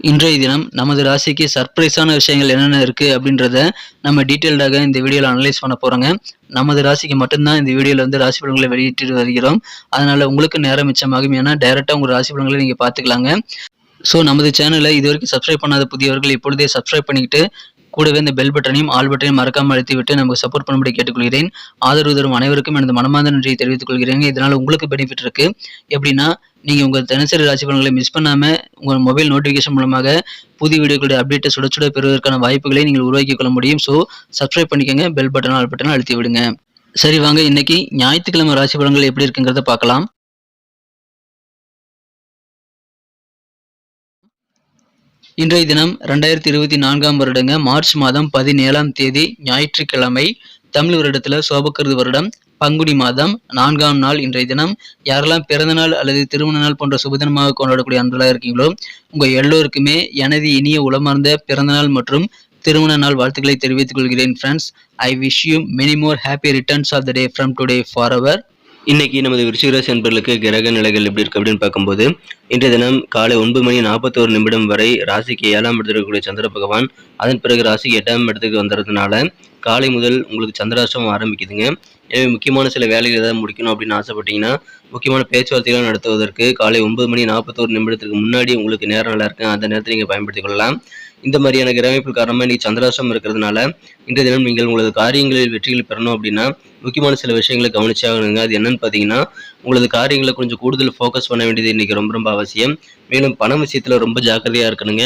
இன்றைய தினம் நமது ராசிக்கு சர்ப்ரைஸான விஷயங்கள் என்னென்ன இருக்குது அப்படின்றத நம்ம டீட்டெயில்டாக இந்த வீடியோவில் அனலைஸ் பண்ண போகிறோங்க நமது ராசிக்கு மட்டும்தான் இந்த வீடியோவில் வந்து ராசி பலன்களை வெளியிட்டு வருகிறோம். அதனால் உங்களுக்கு நேரம் மிச்சமாகும். ஏன்னா டைரெக்டாக உங்கள் ராசி பலன்களை நீங்கள் பார்த்துக்கலாங்க. ஸோ நமது சேனலை இது வரைக்கும் சப்ஸ்கிரைப் பண்ணாத புதியவர்கள் இப்பொழுதே சப்ஸ்கிரைப் பண்ணிக்கிட்டு கூடவே இந்த பெல் பட்டனையும் ஆல் பட்டனையும் மறக்காமல் அழுத்திவிட்டு நமக்கு சப்போர்ட் பண்ணும்படி கேட்டுக்கொள்கிறேன். ஆதரவு தரும் அனைவருக்கும் எனது மனமார்ந்த நன்றியை தெரிவித்துக் கொள்கிறேன் இதனால் உங்களுக்கு பெனிஃபிட் இருக்கு. எப்படின்னா நீங்கள் உங்கள் தினசரி ராசி பலன்களை மிஸ் பண்ணாமல் உங்கள் மொபைல் நோட்டிஃபிகேஷன் மூலமாக புதிய வீடியோக்களுடைய அப்டேட்டை சுட சுட பெறுவதற்கான வாய்ப்புகளை நீங்கள் உருவாக்கி கொள்ள முடியும். ஸோ சப்ஸ்கிரைப் பண்ணிக்கோங்க பெல் பட்டன் ஆல் பட்டன் அழுத்தி விடுங்க சரி வாங்க இன்னைக்கு ஞாயிற்றுக்கிழமை ராசி பலன்கள் எப்படி இருக்குங்கிறத பார்க்கலாம். இன்றைய தினம் ரெண்டாயிரத்தி இருபத்தி நான்காம் வருடங்க மார்ச் மாதம் பதினேழாம் தேதி ஞாயிற்றுக்கிழமை தமிழ் வருடத்தில் சோபக்கருது வருடம் பங்குனி மாதம் நான்காம் நாள் இன்றைய தினம். யாரெல்லாம் பிறந்த நாள் அல்லது திருமண நாள் போன்ற சுபதினமாக கொண்டாடக்கூடிய அன்பர்களாக இருக்கீங்களோ உங்கள் எல்லோருக்குமே எனது இனிய உளமார்ந்த பிறந்த நாள் மற்றும் திருமண நாள் வாழ்த்துக்களை தெரிவித்துக் கொள்கிறேன் friends I wish you many more happy returns of the day from today for our இன்னைக்கு நமது விருச்சிகராசி அன்பர்களுக்கு கிரக நிலைகள் எப்படி இருக்கு அப்படின்னு பார்க்கும்போது இன்றைய தினம் காலை ஒன்பது மணி நாற்பத்தோரு நிமிடம் வரை ராசிக்கு ஏழாம் இடத்துல இருக்கக்கூடிய சந்திர பகவான் அதன் பிறகு ராசிக்கு எட்டாம் இடத்துக்கு வந்ததுனால காலை முதல் உங்களுக்கு சந்திராஷ்டிரமம் ஆரம்பிக்குதுங்க. எனவே முக்கியமான சில வேலைகள் ஏதாவது முடிக்கணும் அப்படின்னு ஆசைப்பட்டீங்கன்னா முக்கியமான பேச்சுவார்த்தைகளை நடத்துவதற்கு காலை ஒன்பது மணி நாற்பத்தோரு நிமிடத்துக்கு முன்னாடி உங்களுக்கு நேரம் நல்லா இருக்கு. அந்த நேரத்தை நீங்கள் பயன்படுத்திக் கொள்ளலாம். இந்த மாதிரியான கிரகமைப்பு காரணமாக இன்றைக்கி சந்திராஷ்டம் இருக்கிறதுனால இன்றைய தினம் நீங்கள் உங்களது காரியங்களில் வெற்றிகள் பெறணும் அப்படின்னா முக்கியமான சில விஷயங்களை கவனிச்சாகணுங்க. அது என்னன்னு பார்த்தீங்கன்னா உங்களது காரியங்களை கொஞ்சம் கூடுதல் ஃபோக்கஸ் பண்ண வேண்டியது இன்றைக்கி ரொம்ப ரொம்ப அவசியம். மேலும் பணம் விஷயத்தில் ரொம்ப ஜாக்கிரதையாக இருக்கணுங்க.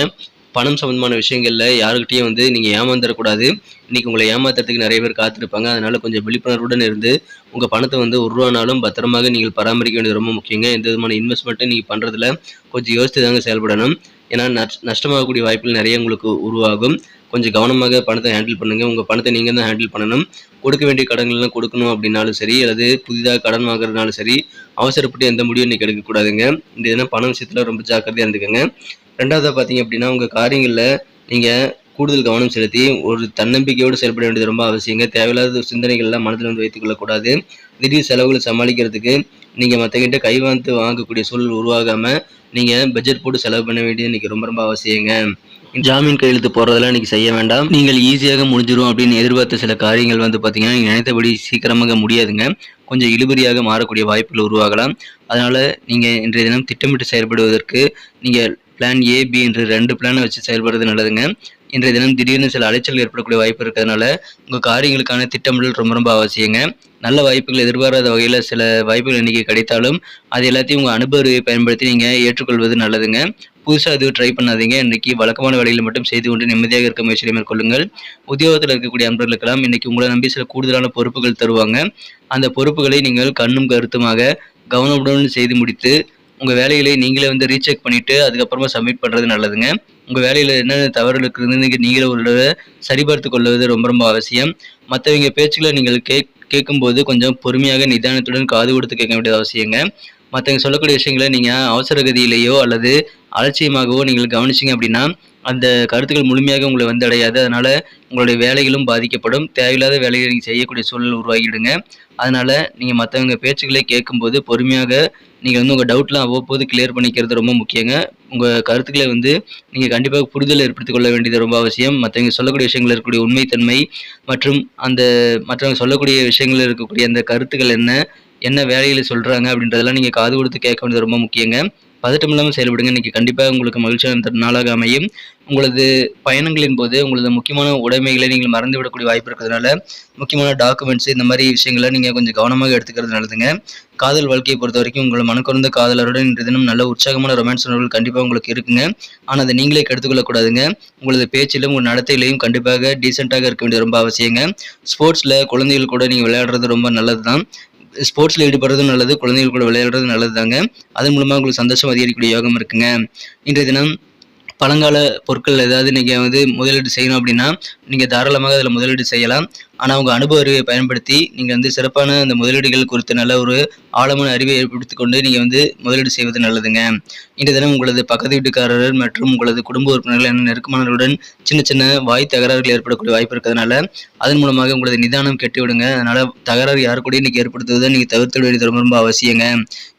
பணம் சம்மந்தமான விஷயங்களில் யாருக்கிட்டையும் வந்து நீங்கள் ஏமாந்துடக்கூடாது இன்றைக்கி உங்களை ஏமாத்துறதுக்கு நிறைய பேர் காத்திருப்பாங்க. அதனால் கொஞ்சம் விழிப்புணர்வுடன் இருந்து உங்கள் பணத்தை வந்து ஒரு ரூபானாலும் பத்திரமாக நீங்கள் பராமரிக்க வேண்டியது ரொம்ப முக்கியங்க. எந்த விதமான இன்வெஸ்ட்மெண்ட்டும் நீங்கள் பண்ணுறதுல கொஞ்சம் யோசித்து தாங்க செயல்படணும். ஏன்னா நஷ் நஷ்டமாகக்கூடிய வாய்ப்புகள் நிறைய உங்களுக்கு உருவாகும். கொஞ்சம் கவனமாக பணத்தை ஹேண்டில் பண்ணுங்கள் உங்கள் பணத்தை நீங்கள் தான் ஹேண்டில் பண்ணணும். கொடுக்க வேண்டிய கடன்கள்லாம் கொடுக்கணும் அப்படின்னாலும் சரி அல்லது புதிதாக கடன் வாங்குறதுனாலும் சரி அவசரப்பட்டு எந்த முடிவும் இன்றைக்கி எடுக்கக்கூடாதுங்க. இந்த இதெல்லாம் பண விஷயத்தில் ரொம்ப ஜாக்கிரதையாக இருந்துக்கோங்க. ரெண்டாவதாக பார்த்தீங்க அப்படின்னா உங்கள் காரியங்களில் நீங்கள் கூடுதல் கவனம் செலுத்தி ஒரு தன்னம்பிக்கையோடு செயல்பட வேண்டியது ரொம்ப அவசியங்க. தேவையில்லாத சிந்தனைகள்லாம் மனதில் வந்து வைத்துக்கொள்ளக்கூடாது திடீர் செலவுகளை சமாளிக்கிறதுக்கு நீங்கள் மற்றக்கிட்ட கைவாந்து வாங்கக்கூடிய சூழல் உருவாகாமல் நீங்கள் பட்ஜெட் போட்டு செலவு பண்ண வேண்டியது இன்றைக்கி ரொம்ப ரொம்ப அவசியங்க. ஜாமீன் கையெழுத்து போடுறதெல்லாம் இன்னைக்கு செய்ய வேண்டாம். நீங்கள் ஈஸியாக முடிஞ்சிடும் அப்படின்னு எதிர்பார்த்த சில காரியங்கள் வந்து பார்த்தீங்கன்னா நீங்கள் நினைத்தபடி சீக்கிரமாக முடியாதுங்க. கொஞ்சம் இழுபறியாக மாறக்கூடிய வாய்ப்புகள் உருவாகலாம். அதனால் நீங்கள் இன்றைய தினம் திட்டமிட்டு செயல்படுவதற்கு நீங்கள் பிளான் ஏ பி என்று ரெண்டு பிளானை வச்சு செயல்படுறது நல்லதுங்க. இன்றைய தினம் திடீர்னு சில அலைச்சல் ஏற்படக்கூடிய வாய்ப்பு இருக்கிறதுனால உங்கள் காரியங்களுக்கான திட்டமிடல் ரொம்ப ரொம்ப அவசியங்க. நல்ல வாய்ப்புகள் எதிர்பாராத வகையில் சில வாய்ப்புகள் இன்றைக்கி கிடைத்தாலும் அது எல்லாத்தையும் உங்கள் அனுபவத்தை பயன்படுத்தி நீங்கள் ஏற்றுக்கொள்வது நல்லதுங்க. புதுசாக எதுவும் ட்ரை பண்ணாதீங்க. இன்றைக்கி வழக்கமான வேலைகளை மட்டும் செய்து கொண்டு நிம்மதியாக இருக்க முயற்சியை மேற்கொள்ளுங்கள். உத்தியோகத்தில் இருக்கக்கூடிய அன்பர்களுக்கெல்லாம் இன்றைக்கி உங்களை நம்பி சில கூடுதலான பொறுப்புகள் தருவாங்க. அந்த பொறுப்புகளை நீங்கள் கண்ணும் கருத்துமாக கவனமுடன் செய்து முடித்து உங்கள் வேலைகளை நீங்களே வந்து ரீசெக் பண்ணிவிட்டு அதுக்கப்புறமா சப்மிட் பண்ணுறது நல்லதுங்க. உங்கள் வேலையில் என்னென்ன தவறுகள் இருக்குதுன்னு நீங்களே ஒரு தடவை சரிபார்த்து கொள்வது ரொம்ப ரொம்ப அவசியம். மற்றவங்க பேச்சுக்களை நீங்கள் கேக் கேட்கும்போது கொஞ்சம் பொறுமையாக நிதானத்துடன் காது கொடுத்து கேட்க வேண்டியது அவசியங்க. மற்றவங்க சொல்லக்கூடிய விஷயங்களை நீங்கள் அவசர கதியிலேயோ அல்லது அலட்சியமாகவோ நீங்கள் கவனிச்சிங்க அப்படின்னா அந்த கருத்துக்கள் முழுமையாக உங்களை வந்து அடையாது அதனால் உங்களுடைய வேலைகளும் பாதிக்கப்படும். தேவையில்லாத வேலைகளை நீங்கள் செய்யக்கூடிய சூழல் உருவாகிடுங்க. அதனால் நீங்கள் மற்றவங்க பேச்சுக்களை கேட்கும்போது பொறுமையாக நீங்கள் வந்து உங்கள் டவுட்லாம் அவ்வப்போது கிளியர் பண்ணிக்கிறது ரொம்ப முக்கியங்க. உங்கள் கருத்துக்களை வந்து நீங்கள் கண்டிப்பாக புரிதல் ஏற்படுத்திக் கொள்ள வேண்டியது ரொம்ப அவசியம். மற்றவங்க சொல்லக்கூடிய விஷயங்கள் இருக்கக்கூடிய உண்மைத்தன்மை மற்றும் அந்த மற்றவங்க சொல்லக்கூடிய விஷயங்களில் இருக்கக்கூடிய அந்த கருத்துக்கள் என்ன என்ன வேலைகளை சொல்கிறாங்க அப்படின்றதெல்லாம் நீங்கள் காது கொடுத்து கேட்க வேண்டியது ரொம்ப முக்கியங்க. பதட்டம் இல்லாமல் செயல்படுங்க. இன்றைக்கி கண்டிப்பாக உங்களுக்கு மகிழ்ச்சியான நாளாக அமையும். உங்களது பயணங்களின் போது உங்களது முக்கியமான உடைமைகளை நீங்கள் மறந்துவிடக்கூடிய வாய்ப்பு இருக்கிறதுனால முக்கியமான டாக்குமெண்ட்ஸ் இந்த மாதிரி விஷயங்களை நீங்கள் கொஞ்சம் கவனமாக எடுத்துக்கிறது நல்லதுங்க. காதல் வாழ்க்கையை பொறுத்த வரைக்கும் உங்களை மனக்குறந்த காதலருடன் இன்று தினம் நல்ல உற்சாகமான ரொமான்ஸ் உணர்வுகள் கண்டிப்பாக உங்களுக்கு இருக்குங்க. ஆனால் அதை நீங்களே கெடுத்துக்கொள்ளக்கூடாதுங்க உங்களது பேச்சிலும் உங்கள் நடத்தையிலையும் கண்டிப்பாக டீசெண்டாக இருக்க வேண்டியது ரொம்ப அவசியங்க. ஸ்போர்ட்ஸில் குழந்தைகள் கூட நீங்கள் விளையாடுறது ரொம்ப நல்லது தான் ஸ்போர்ட்ஸில் ஈடுபடுறதும் நல்லது குழந்தைகள் கூட விளையாடுறது நல்லது தாங்க அதன் மூலமாக உங்களுக்கு சந்தோஷம் அதிகரிக்கக்கூடிய யோகம் இருக்குங்க. இன்றைய தினம் பழங்கால பொருட்கள் ஏதாவது நீங்கள் வந்து முதலீடு செய்யணும் அப்படின்னா நீங்கள் தாராளமாக அதில் முதலீடு செய்யலாம். ஆனால் உங்கள் அனுபவ அறிவை பயன்படுத்தி நீங்கள் வந்து சிறப்பான அந்த முதலீடுகள் குறித்த நல்ல ஒரு ஆழமான அறிவை ஏற்படுத்திக் கொண்டு நீங்கள் வந்து முதலீடு செய்வது நல்லதுங்க. இன்றைய தினம் உங்களது பக்கத்து வீட்டுக்காரர் மற்றும் உங்களது குடும்ப உறுப்பினர்கள் என நெருக்கமானவர்களுடன் சின்ன சின்ன வாய் தகராறுகள் ஏற்படக்கூடிய வாய்ப்பு இருக்கிறதுனால அதன் மூலமாக உங்களது நிதானம் கெட்டுவிடுங்க. அதனால் தகராறு யார் கூட இன்றைக்கி ஏற்படுத்துவதை நீங்கள் தவிர்த்து வேண்டியது ரொம்ப ரொம்ப அவசியங்க.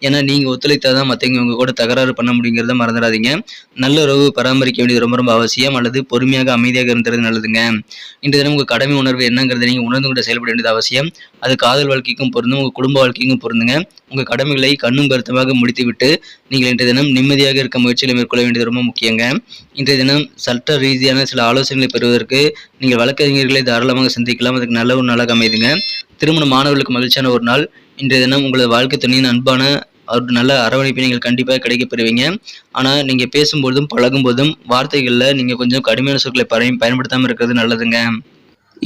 ஏன்னா நீங்கள் ஒத்துழைத்தால் தான் மற்றவங்க உங்கள் கூட தகராறு பண்ண முடியுங்கிறத மறந்துடாதீங்க. நல்ல உறவு பராமரிக்க வேண்டியது ரொம்ப ரொம்ப அவசியம் அல்லது பொறுமையாக அமைதியாக இருந்தது நல்லதுங்க. இன்றைய தினம் உங்கள் கடமை உணர்வு என்னங்கிறத நீங்கள் உணர்ந்து கொண்டு செயல்பட வேண்டியது அவசியம். அது காதல் வாழ்க்கைக்கும் பொருந்தும் உங்கள் குடும்ப வாழ்க்கைக்கும் பொருந்துங்க. உங்கள் கடமைகளை கண்ணும் கருத்துமாக முடித்துவிட்டு நீங்கள் இன்றைய தினம் நிம்மதியாக இருக்க முயற்சிகளை மேற்கொள்ள வேண்டியது ரொம்ப முக்கியங்க. இன்றைய தினம் சட்ட ரீதியான சில ஆலோசனைகளை பெறுவதற்கு நீங்கள் வழக்கறிஞர்களை தாராளமாக சந்திக்கலாம். அதுக்கு நல்ல ஒரு நாளாக அமைதுங்க. திருமண மாணவர்களுக்கு மகிழ்ச்சியான ஒரு நாள். இன்றைய தினம் உங்களது வாழ்க்கை துணையின் அன்பான அவருடைய நல்ல அரவணைப்பை நீங்கள் கண்டிப்பாக கிடைக்க பெறுவீங்க ஆனால் நீங்கள் பேசும்போதும் பழகும்போதும் வார்த்தைகளில் நீங்கள் கொஞ்சம் கடுமையான சொற்களை பயன் பயன்படுத்தாமல் இருக்கிறது நல்லதுங்க.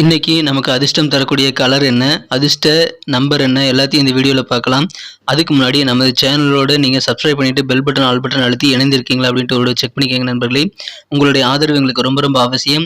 இன்னைக்கு நமக்கு அதிர்ஷ்டம் தரக்கூடிய கலர் என்ன? அதிர்ஷ்ட நம்பர் என்ன? எல்லாத்தையும் இந்த வீடியோவில் பார்க்கலாம். அதுக்கு முன்னாடி நமது சேனலோட நீங்கள் சப்ஸ்கிரைப் பண்ணிவிட்டு பெல் பட்டன் ஆல் பட்டன் அழுத்தி இணைந்திருக்கீங்களா அப்படின்ட்டு ஒரு செக் பண்ணிக்கோங்க நண்பர்களே. உங்களுடைய ஆதரவு எங்களுக்கு ரொம்ப ரொம்ப அவசியம்.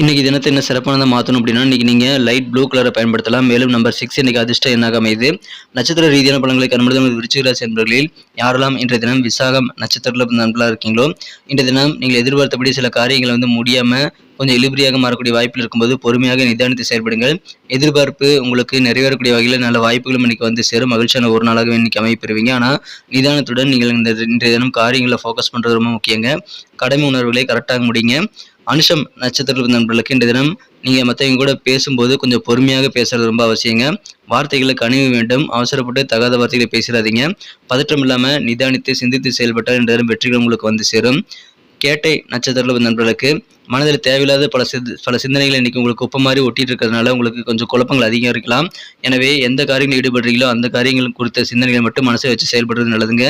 இன்றைக்கி தினத்தை என்ன சிறப்பானதாக மாற்றணும் அப்படின்னா இன்றைக்கி நீங்கள் லைட் ப்ளூ கலரை பயன்படுத்தலாம். மேலும் நம்பர் சிக்ஸ் இன்றைக்கி அதிர்ஷ்டம் என்னாக அமையுது. நட்சத்திர ரீதியான பலன்களை கண்படுத்த விருச்சிகராசி என்பர்களில் யாரெல்லாம் இன்றைய தினம் விசாகம் நட்சத்திரத்தில் நண்பர்களாக இருக்கீங்களோ இன்றைய தினம் நீங்கள் எதிர்பார்த்தபடி சில காரியங்களை வந்து முடியாமல் கொஞ்சம் இழுபறியாக மாறக்கூடிய வாய்ப்பில் இருக்கும்போது பொறுமையாக நிதானித்து செயல்படுங்கள். எதிர்பார்ப்பு உங்களுக்கு நிறைவேறக்கூடிய வகையில் நல்ல வாய்ப்புகளும் இன்னைக்கு வந்து சேரும். மகிழ்ச்சியான ஒரு நாளாகவே இன்னைக்கு அமைப்பெறுவீங்க ஆனால் நிதானத்துடன் நீங்கள் இந்த இன்றைய தினம் காரியங்களை ஃபோக்கஸ் பண்ணுறது ரொம்ப முக்கியங்க. கடமை உணர்வுகளை கரெக்டாக முடிங்க. அனுஷம் நட்சத்திரத்தில் நண்பர்களுக்கு இன்றைய தினம் நீங்கள் மற்றவங்க கூட பேசும்போது கொஞ்சம் பொறுமையாக பேசுறது ரொம்ப அவசியங்க. வார்த்தைகளை கனிவு வேண்டும். அவசரப்பட்டு தகாத வார்த்தைகளை பேசிடாதீங்க. பதற்றம் இல்லாமல் நிதானித்து சிந்தித்து செயல்பட்டால் இன்றைய தினம் வெற்றிகள் உங்களுக்கு வந்து சேரும். கேட்டை நட்சத்திரத்தில் நண்பர்களுக்கு மனதில் தேவையில்லாத பல சித் பல சிந்தனைகள் இன்றைக்கி உங்களுக்கு குப்பை மாதிரி ஒட்டிட்டு இருக்கிறதுனால உங்களுக்கு கொஞ்சம் குழப்பங்கள் அதிகம் இருக்கலாம். எனவே எந்த காரியங்களில் ஈடுபடுறீங்களோ அந்த காரியங்கள் குறித்த சிந்தனைகளை மட்டும் மனசை வச்சு செயல்படுறது நல்லதுங்க.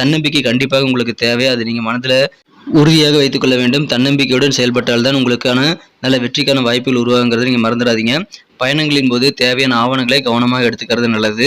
தன்னம்பிக்கை கண்டிப்பாக உங்களுக்கு தேவை. அது நீங்கள் மனதில் உறுதியாக வைத்துக்கொள்ள வேண்டும். தன்னம்பிக்கையுடன் செயல்பட்டால்தான் உங்களுக்கான நல்ல வெற்றிக்கான வாய்ப்புகள் உருவாகுங்கிறத நீங்கள் மறந்துடாதீங்க. பயணங்களின் போது தேவையான ஆவணங்களை கவனமாக எடுத்துக்கிறது நல்லது.